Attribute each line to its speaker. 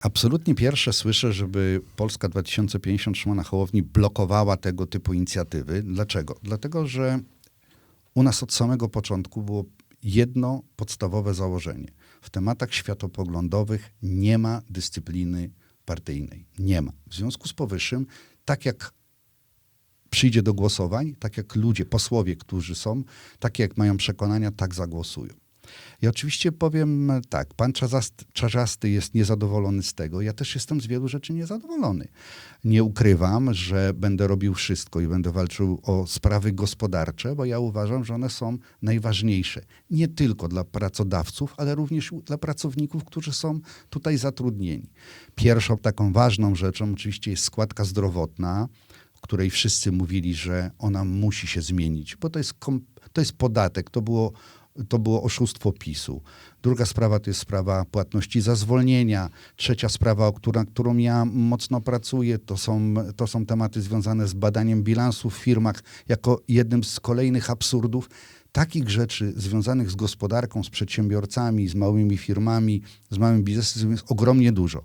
Speaker 1: Absolutnie pierwsze słyszę, żeby Polska 2050 Szymona Hołowni blokowała tego typu inicjatywy. Dlaczego? Dlatego, że u nas od samego początku było jedno podstawowe założenie. W tematach światopoglądowych nie ma dyscypliny partyjnej. Nie ma. W związku z powyższym, tak jak przyjdzie do głosowań, tak jak ludzie, posłowie, którzy są, takie jak mają przekonania, tak zagłosują. I oczywiście powiem tak, pan Czarzasty, jest niezadowolony z tego. Ja też jestem z wielu rzeczy niezadowolony. Nie ukrywam, że będę robił wszystko i będę walczył o sprawy gospodarcze, bo ja uważam, że one są najważniejsze. Nie tylko dla pracodawców, ale również dla pracowników, którzy są tutaj zatrudnieni. Pierwszą taką ważną rzeczą oczywiście jest składka zdrowotna, której wszyscy mówili, że ona musi się zmienić, bo to jest, to jest podatek, to było to było oszustwo PiSu. Druga sprawa to jest sprawa płatności za zwolnienia. Trzecia sprawa, o która, którą ja mocno pracuję, to są, to są tematy związane z badaniem bilansów w firmach jako jednym z kolejnych absurdów. Takich rzeczy związanych z gospodarką, z przedsiębiorcami, z małymi firmami, z małym biznesem jest ogromnie dużo.